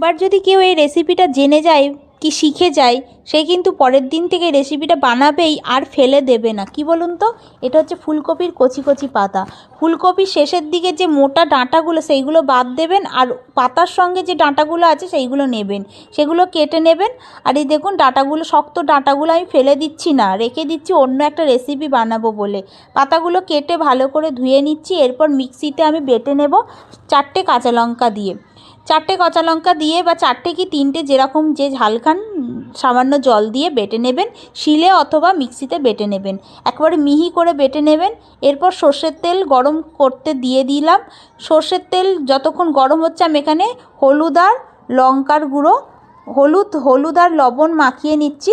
এবার যদি কেউ এই রেসিপিটা জেনে যায়, কি শিখে যায়, সে কিন্তু পরের দিন থেকে রেসিপিটা বানাবেই আর ফেলে দেবে না। কি বলুন তো? এটা হচ্ছে ফুলকপির কচি কচি পাতা। ফুলকপির শেষের দিকে যে মোটা ডাঁটাগুলো, সেইগুলো বাদ দেবেন আর পাতার সঙ্গে যে ডাঁটাগুলো আছে, সেইগুলো নেবেন। সেগুলো কেটে নেবেন। আর এই দেখুন, ডাঁটাগুলো, শক্ত ডাঁটাগুলো আমি ফেলে দিচ্ছি না। রেখে দিচ্ছি অন্য একটা রেসিপি বানাবো বলে। পাতাগুলো কেটে ভালো করে ধুয়ে নিচ্ছি। এরপর মিক্সিতে আমি বেটে নেব চারটে কাঁচা লঙ্কা দিয়ে। চারটে কাঁচা লঙ্কা দিয়ে বা চারটে কি তিনটে যেরকম যে ঝাল খান, সামান্য জল দিয়ে বেটে নেবেন, শিলে অথবা মিক্সিতে বেটে নেবেন। একবারে মিহি করে বেটে নেবেন। এরপর সর্ষের তেল গরম করতে দিয়ে দিলাম। সর্ষের তেল যতক্ষণ গরম হচ্ছে, আমি এখানে হলুদ আর লঙ্কার গুঁড়ো, হলুদ হলুদ আর লবণ মাখিয়ে নিচ্ছি।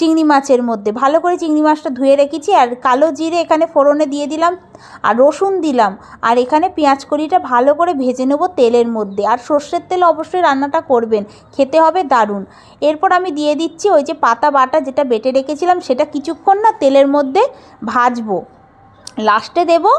চিংড়ি মাছের মধ্যে। ভালো করে চিংড়ি মাছটা ধুয়ে রেখেছি আর কালো জিরে এখানে ফোড়নে দিয়ে দিলাম আর রসুন দিলাম আর এখানে পেঁয়াজ কড়িটা ভালো করে ভেজে নেব তেলের মধ্যে। আর সর্ষের তেল অবশ্যই রান্নাটা করবেন, খেতে হবে দারুণ। এরপর আমি দিয়ে দিচ্ছি ওই যে পাতা বাটা যেটা বেটে রেখেছিলাম, সেটা কিছুক্ষণ না তেলের মধ্যে ভাজবো। লাস্টে দেবো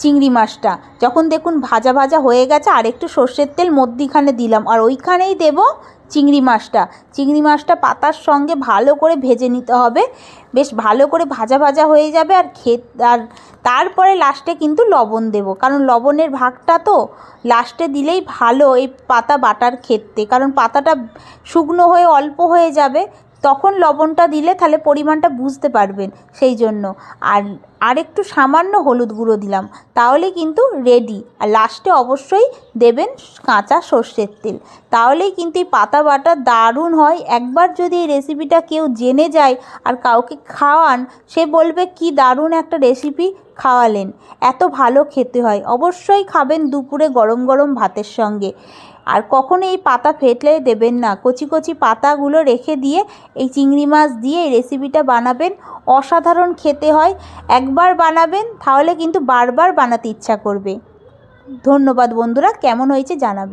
চিংড়ি মাছটা। যখন দেখুন ভাজা ভাজা হয়ে গেছে, আর একটু সর্ষের তেল মধ্যিখানে দিলাম। আর ওইখানেই দেবো চিংড়ি মাছটা। চিংড়ি মাছটা পাতার সঙ্গে ভালো করে ভেজে নিতে হবে। বেশ ভালো করে ভাজা ভাজা হয়ে যাবে আর খেত আর তারপরে লাস্টে কিন্তু লবণ দেব। কারণ লবণের ভাগটা তো লাস্টে দিলেই ভালো এই পাতা বাটার ক্ষেত্রে। কারণ পাতাটা শুকনো হয়ে অল্প হয়ে যাবে। তখন লবণটা দিলে তাহলে পরিমাণটা বুঝতে পারবেন সেই জন্য। আর আর একটু সামান্য হলুদ গুঁড়ো দিলাম, তাহলে কিন্তু রেডি আর লাস্টে অবশ্যই দেবেন কাঁচা সর্ষের তেল। তাহলেই কিন্তু এই পাতা বাটা দারুণ হয়। একবার যদি এই রেসিপিটা কেউ জেনে যায় আর কাউকে খাওয়ান, সে বলবে, কি দারুণ একটা রেসিপি খাওয়ালেন। এত ভালো খেতে হয়। অবশ্যই খাবেন দুপুরে গরম গরম ভাতের সঙ্গে। আর কখনো এই পাতা ফেটলে দেবেন না। কচি কচি পাতাগুলো রেখে দিয়ে এই চিংড়ি মাছ দিয়ে এই রেসিপিটা বানাবেন। অসাধারণ খেতে হয়। একবার বানাবেন, তাহলে কিন্তু বারবার বানাতে ইচ্ছা করবে। ধন্যবাদ বন্ধুরা। কেমন হয়েছে জানাবেন